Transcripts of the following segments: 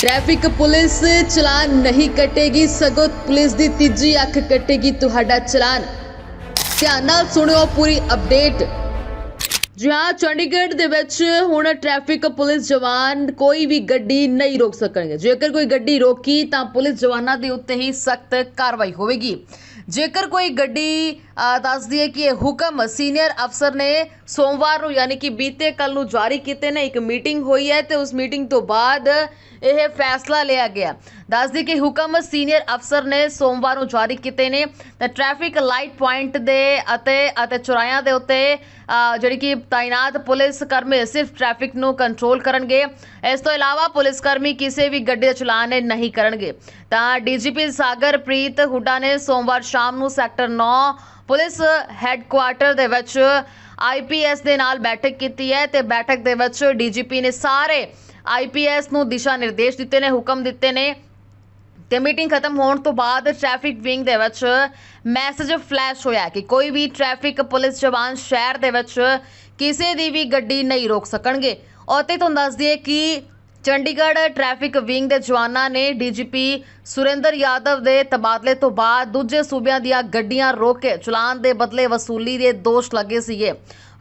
Traffic police ਚਲਾਨ ਨਹੀਂ ਕੱਟੇਗੀ, ਸਗੋਂ police ਦੀ ਤੀਜੀ ਅੱਖ ਕੱਟੇਗੀ ਤੁਹਾਡਾ ਚਲਾਨ। ਧਿਆਨ ਨਾਲ ਸੁਣਿਓ ਪੂਰੀ ਅਪਡੇਟ ਜੀ ਹਾਂ, ਚੰਡੀਗੜ੍ਹ ਦੇ ਵਿੱਚ ਹੁਣ ਟ੍ਰੈਫਿਕ ਪੁਲਿਸ ਜਵਾਨ ਕੋਈ ਵੀ ਗੱਡੀ ਨਹੀਂ ਰੋਕ ਸਕਣਗੇ। ਜੇਕਰ ਕੋਈ ਗੱਡੀ ਰੋਕੀ ਤਾਂ ਪੁਲਿਸ ਜਵਾਨਾਂ ਦੇ ਉੱਤੇ ਹੀ ਸਖਤ ਕਾਰਵਾਈ ਹੋਵੇਗੀ। ਜੇਕਰ ਕੋਈ ਗੱਡੀ ਅਹ, ਦੱਸਦੀ ਕਿ ਇਹ ਹੁਕਮ ਸੀਨੀਅਰ ਅਫਸਰ ਨੇ ਸੋਮਵਾਰ ਨੂੰ ਯਾਨੀ ਕਿ ਬੀਤੇ ਕੱਲ ਨੂੰ ਜਾਰੀ ਕੀਤੇ ਨੇ ਇੱਕ ਮੀਟਿੰਗ ਹੋਈ ਹੈ ਤੇ ਉਸ ਮੀਟਿੰਗ ਤੋਂ ਬਾਅਦ ਇਹ ਫੈਸਲਾ ਲਿਆ ਗਿਆ। ਦੱਸਦੀ ਕਿ ਹੁਕਮ ਸੀਨੀਅਰ ਅਫਸਰ ਨੇ ਸੋਮਵਾਰ ਨੂੰ ਜਾਰੀ ਕੀਤੇ ਨੇ ਤਾਂ ਟ੍ਰੈਫਿਕ ਲਾਈਟ ਪੁਆਇੰਟ ਦੇ ਅਤੇ ਅਤੇ ਚੁਰਾਇਆਂ ਦੇ ਉੱਤੇ ਜਿਹੜੀ ਕਿ ਤਾਇਨਾਤ ਪੁਲਿਸ ਕਰਮੀ ਸਿਰਫ ਟ੍ਰੈਫਿਕ ਨੂੰ ਕੰਟਰੋਲ ਕਰਨਗੇ। ਇਸ ਤੋਂ ਇਲਾਵਾ ਪੁਲਿਸ ਕਰਮੀ ਕਿਸੇ ਵੀ ਗੱਡੀ ਦਾ ਚਲਾਨ ਨਹੀਂ ਕਰਨਗੇ। ਤਾਂ ਡੀਜੀਪੀ ਸਾਗਰਪ੍ਰੀਤ ਹੁੱਡਾ ਨੇ ਸੋਮਵਾਰ ਸ਼ਾਮ ਨੂੰ ਸੈਕਟਰ 9 ਪੁਲਿਸ ਹੈੱਡਕੁਆਰਟਰ ਦੇ ਵਿੱਚ ਆਈਪੀਐਸ ਦੇ ਨਾਲ ਬੈਠਕ ਕੀਤੀ ਹੈ ਤੇ ਬੈਠਕ ਦੇ ਵਿੱਚ ਡੀਜੀਪੀ ਨੇ ਸਾਰੇ ਆਈਪੀਐਸ ਨੂੰ ਦਿਸ਼ਾ ਨਿਰਦੇਸ਼ ਦਿੱਤੇ ਨੇ, ਹੁਕਮ ਦਿੱਤੇ ਨੇ ਤੇ ਮੀਟਿੰਗ ਖਤਮ ਹੋਣ ਤੋਂ ਬਾਅਦ ਟ੍ਰੈਫਿਕ ਵਿੰਗ ਦੇ ਵਿੱਚ ਮੈਸੇਜ ਫਲੈਸ਼ ਹੋਇਆ ਕਿ ਕੋਈ ਵੀ ਟ੍ਰੈਫਿਕ ਪੁਲਿਸ ਜਵਾਨ ਸ਼ਹਿਰ ਦੇ ਵਿੱਚ ਕਿਸੇ ਦੀ ਵੀ ਗੱਡੀ ਨਹੀਂ ਰੋਕ ਸਕਣਗੇ। ਔਰ ਤੇ ਤੁਹਾਨੂੰ ਦੱਸ ਦਈਏ ਕਿ ਚੰਡੀਗੜ੍ਹ ਟ੍ਰੈਫਿਕ ਵਿੰਗ ਦੇ ਜਵਾਨਾਂ ਨੇ ਡੀਜੀਪੀ ਸੁਰਿੰਦਰ ਯਾਦਵ ਦੇ ਤਬਾਦਲੇ ਤੋਂ ਬਾਅਦ ਦੂਜੇ ਸੂਬਿਆਂ ਦੀਆਂ ਗੱਡੀਆਂ ਰੋਕ ਕੇ ਚਲਾਨ ਦੇ ਬਦਲੇ ਵਸੂਲੀ ਦੇ ਦੋਸ਼ ਲੱਗੇ ਸੀਗੇ।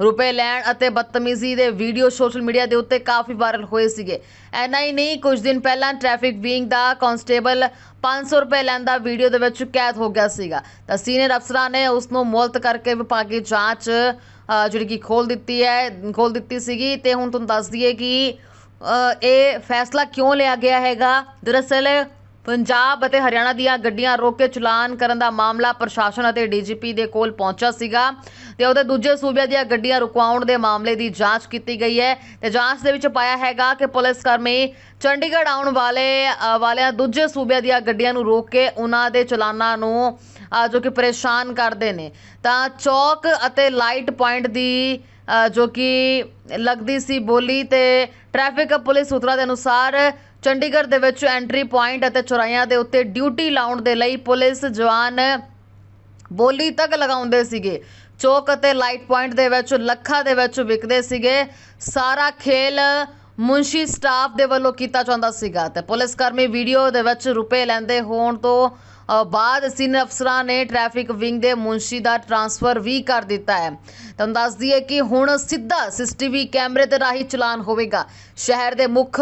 ਰੁਪਏ ਲੈਣ ਅਤੇ ਬਦਤਮੀਜ਼ੀ ਦੇ ਵੀਡੀਓ ਸੋਸ਼ਲ ਮੀਡੀਆ ਦੇ ਉੱਤੇ ਕਾਫੀ ਵਾਇਰਲ ਹੋਏ ਸੀਗੇ। ਐਨਾ ਹੀ ਨਹੀਂ, ਕੁਝ ਦਿਨ ਪਹਿਲਾਂ ਟ੍ਰੈਫਿਕ ਵਿੰਗ ਦਾ ਕਾਂਸਟੇਬਲ 500 ਰੁਪਏ ਲੈਂਦਾ ਵੀਡੀਓ ਦੇ ਵਿੱਚ ਕੈਦ ਹੋ ਗਿਆ ਸੀਗਾ। ਤਾਂ ਸੀਨੀਅਰ ਅਫਸਰਾਂ ਨੇ ਉਸ ਨੂੰ ਮੁਲਤ ਕਰਕੇ ਵਿਭਾਗੀ ਜਾਂਚ ਜਿਹੜੀ ਕਿ ਖੋਲ ਦਿੱਤੀ ਹੈ ਖੋਲ ਦਿੱਤੀ ਸੀਗੀ। ਤੇ ਹੁਣ ਤੁਹਾਨੂੰ ਦੱਸ ਦਈਏ ਕਿ ਇਹ ਫੈਸਲਾ ਕਿਉਂ ਲਿਆ ਗਿਆ ਹੈਗਾ? ਦਰਅਸਲ ਪੰਜਾਬ ਅਤੇ ਹਰਿਆਣਾ ਦੀਆਂ ਗੱਡੀਆਂ ਰੋਕ ਕੇ ਚਲਾਨ ਕਰਨ ਦਾ ਮਾਮਲਾ ਪ੍ਰਸ਼ਾਸਨ ਅਤੇ ਡੀਜੀਪੀ ਦੇ ਕੋਲ ਪਹੁੰਚਾ ਸੀਗਾ ਤੇ ਉਹਦੇ ਦੂਜੇ ਸੂਬਿਆਂ ਦੀਆਂ ਗੱਡੀਆਂ ਰੁਕਵਾਉਣ ਦੇ ਮਾਮਲੇ ਦੀ ਜਾਂਚ ਕੀਤੀ ਗਈ ਹੈ ਤੇ ਜਾਂਚ ਦੇ ਵਿੱਚ ਪਾਇਆ ਹੈਗਾ ਕਿ ਪੁਲਿਸ ਕਰਮੀ ਚੰਡੀਗੜ੍ਹ ਆਉਣ ਵਾਲੇ ਵਾਲਿਆਂ ਦੂਜੇ ਸੂਬਿਆਂ ਦੀਆਂ ਗੱਡੀਆਂ ਨੂੰ ਰੋਕ ਕੇ ਉਹਨਾਂ ਦੇ ਚਲਾਨਾਂ ਨੂੰ ਜੋ ਕਿ ਪਰੇਸ਼ਾਨ ਕਰਦੇ ਨੇ। ਤਾਂ ਚੌਕ ਅਤੇ ਲਾਈਟ ਪੁਆਇੰਟ ਦੀ ਜੋ ਕਿ ਲੱਗਦੀ ਸੀ ਬੋਲੀ ਤੇ ਟ੍ਰੈਫਿਕ ਪੁਲਿਸ ਸੂਤਰਾਂ ਦੇ ਅਨੁਸਾਰ ਚੰਡੀਗੜ੍ਹ ਦੇ ਵਿੱਚ ਐਂਟਰੀ ਪੁਆਇੰਟ ਅਤੇ ਚੌਰਾਹਿਆਂ ਦੇ ਉੱਤੇ ਡਿਊਟੀ ਲਾਉਣ ਦੇ ਲਈ ਪੁਲਿਸ ਜਵਾਨ ਬੋਲੀ ਤੱਕ ਲਗਾਉਂਦੇ ਸੀਗੇ। ਚੌਕ ਅਤੇ ਲਾਈਟ ਪੁਆਇੰਟ ਦੇ ਵਿੱਚ, ਲੱਖਾਂ ਦੇ ਵਿੱਚ ਵਿਕਦੇ ਸੀਗੇ। ਸਾਰਾ ਖੇਲ ਮੁੰਸ਼ੀ ਸਟਾਫ ਦੇ ਵੱਲੋਂ ਕੀਤਾ ਜਾਂਦਾ ਸੀਗਾ ਤੇ ਪੁਲਿਸ ਕਰਮੀ ਵੀਡੀਓ ਦੇ ਵਿੱਚ ਰੁਪਏ ਲੈਂਦੇ ਹੋਣ ਤੋਂ ਬਾਅਦ ਸੀਨੀਅਰ ਅਫਸਰਾਂ ਨੇ ਟ੍ਰੈਫਿਕ ਵਿੰਗ ਦੇ ਮੁਨਸ਼ੀ ਦਾ ਟਰਾਂਸਫਰ ਵੀ ਕਰ ਦਿੱਤਾ ਹੈ। ਤੁਹਾਨੂੰ ਦੱਸ ਦਈਏ ਕਿ ਹੁਣ ਸਿੱਧਾ ਸੀਸੀਟੀਵੀ ਕੈਮਰੇ ਦੇ ਰਾਹੀਂ ਚਲਾਨ ਹੋਵੇਗਾ। ਸ਼ਹਿਰ ਦੇ ਮੁੱਖ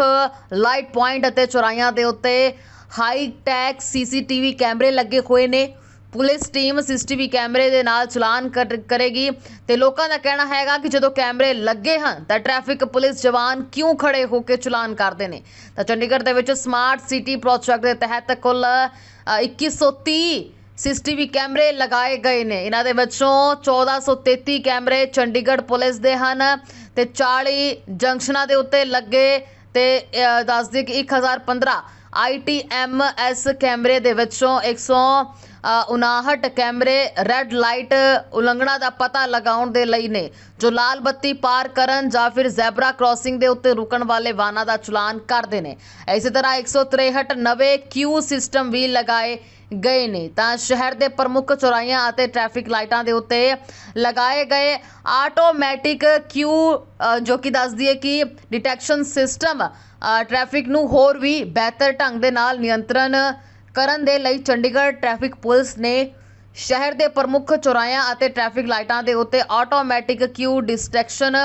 ਲਾਈਟ ਪੁਆਇੰਟ ਅਤੇ ਚੌਰਾਹਿਆਂ ਦੇ ਉੱਤੇ ਹਾਈ ਟੈਕ ਸੀਸੀਟੀਵੀ ਕੈਮਰੇ ਲੱਗੇ ਹੋਏ ਨੇ। ਪੁਲਿਸ ਟੀਮ ਸੀਸੀਟੀਵੀ ਕੈਮਰੇ ਦੇ ਨਾਲ ਚਲਾਨ ਕਰ- ਕਰੇਗੀ ਤੇ ਲੋਕਾਂ ਦਾ ਕਹਿਣਾ ਹੈਗਾ ਕਿ ਜਦੋਂ ਕੈਮਰੇ ਲੱਗੇ ਹਨ ਤਾਂ ਟ੍ਰੈਫਿਕ ਪੁਲਿਸ ਜਵਾਨ ਕਿਉਂ ਖੜੇ ਹੋ ਕੇ ਚਲਾਨ ਕਰਦੇ ਨੇ? ਤਾਂ ਚੰਡੀਗੜ੍ਹ ਦੇ ਵਿੱਚ ਸਮਾਰਟ ਸਿਟੀ ਪ੍ਰੋਜੈਕਟ ਦੇ ਤਹਿਤ ਕੁੱਲ ਅ, 2130 ਸੀਸੀਟੀਵੀ ਕੈਮਰੇ ਲਗਾਏ ਗਏ ਨੇ। ਇਹਨਾਂ ਦੇ ਵਿੱਚੋਂ 1433 ਕੈਮਰੇ ਚੰਡੀਗੜ੍ਹ ਪੁਲਿਸ ਦੇ ਹਨ ਤੇ 40 ਜੰਕਸ਼ਨਾਂ ਦੇ ਉੱਤੇ ਲੱਗੇ ਤੇ ਅ, ਦੱਸ ਦਈਏ ਕਿ 1015 ਆਈਟੀਐਮਐਸ ਕੈਮਰੇ ਦੇ ਵਿੱਚੋਂ 100 ਅ, 59 ਕੈਮਰੇ ਰੈੱਡ ਲਾਈਟ ਉਲੰਘਣਾ ਦਾ ਪਤਾ ਲਗਾਉਣ ਦੇ ਲਈ ਨੇ ਜੋ ਲਾਲ ਬੱਤੀ ਪਾਰ ਕਰਨ ਜਾਂ ਫਿਰ ਜ਼ੈਬਰਾ ਕ੍ਰਾਸਿੰਗ ਦੇ ਉੱਤੇ ਰੁਕਣ ਵਾਲੇ ਵਾਹਨਾਂ ਦਾ ਚਲਾਨ ਕਰਦੇ ਨੇ। ਇਸੇ ਤਰ੍ਹਾਂ 163 ਨਵੇਂ ਕਿਊ ਸਿਸਟਮ ਵੀ ਲਗਾਏ ਗਏ ਨੇ। ਤਾਂ ਸ਼ਹਿਰ ਦੇ ਪ੍ਰਮੁੱਖ ਚੌਰਾਹੀਆਂ ਅਤੇ ਟ੍ਰੈਫਿਕ ਲਾਈਟਾਂ ਦੇ ਉੱਤੇ ਲਗਾਏ ਗਏ ਆਟੋਮੈਟਿਕ ਕਿਊ ਜੋ ਕਿ ਦੱਸਦੀ ਹੈ ਕਿ ਡਿਟੈਕਸ਼ਨ ਸਿਸਟਮ ਟ੍ਰੈਫਿਕ ਨੂੰ ਹੋਰ ਵੀ ਬਿਹਤਰ ਢੰਗ ਦੇ ਨਾਲ ਨਿਯੰਤਰਣ ਕਰਨ ਦੇ ਲਈ ਚੰਡੀਗੜ੍ਹ ਟ੍ਰੈਫਿਕ ਪੁਲਿਸ ਨੇ ਸ਼ਹਿਰ ਦੇ ਪ੍ਰਮੁੱਖ ਚੌਰਾਹਿਆਂ ਅਤੇ ਟ੍ਰੈਫਿਕ ਲਾਈਟਾਂ ਦੇ ਉੱਤੇ ਆਟੋਮੈਟਿਕ ਕਿਊ ਡਿਸਟੈਕਸ਼ਨ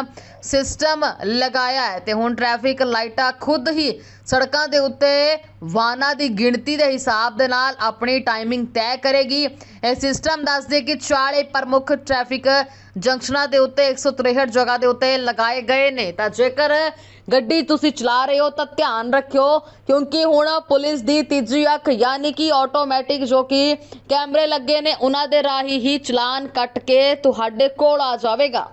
ਸਿਸਟਮ ਲਗਾਇਆ ਹੈ। ਤੇ ਹੁਣ ਟ੍ਰੈਫਿਕ ਲਾਈਟਾਂ ਖੁਦ ਹੀ ਸੜਕਾਂ ਦੇ ਉੱਤੇ ਵਾਹਨਾਂ ਦੀ ਗਿਣਤੀ ਦੇ ਹਿਸਾਬ ਦੇ ਨਾਲ ਆਪਣੀ ਟਾਈਮਿੰਗ ਤੈਅ ਕਰੇਗੀ। ਇਹ ਸਿਸਟਮ ਦੱਸਦੇ ਕਿ 40 ਪ੍ਰਮੁੱਖ ਟ੍ਰੈਫਿਕ ਜੰਕਸ਼ਨਾਂ ਦੇ ਉੱਤੇ 163 ਜਗ੍ਹਾ ਦੇ ਉੱਤੇ ਲਗਾਏ ਗਏ ਨੇ। ਤਾਂ ਜੇਕਰ ਗੱਡੀ ਤੁਸੀਂ ਚਲਾ ਰਹੇ ਹੋ, ਤਾਂ ਧਿਆਨ ਰੱਖਿਓ, ਕਿਉਂਕਿ ਹੁਣ ਪੁਲਿਸ ਦੀ ਤੀਜੀ ਅੱਖ, ਯਾਨੀ ਕਿ ਆਟੋਮੈਟਿਕ ਜੋ ਕਿ ਕੈਮਰੇ ਲੱਗੇ ਨੇ, ਉਹਨਾਂ ਦੇ ਰਾਹੀਂ ਹੀ ਚਲਾਨ ਕੱਟ ਕੇ ਤੁਹਾਡੇ ਕੋਲ ਆ ਜਾਵੇਗਾ।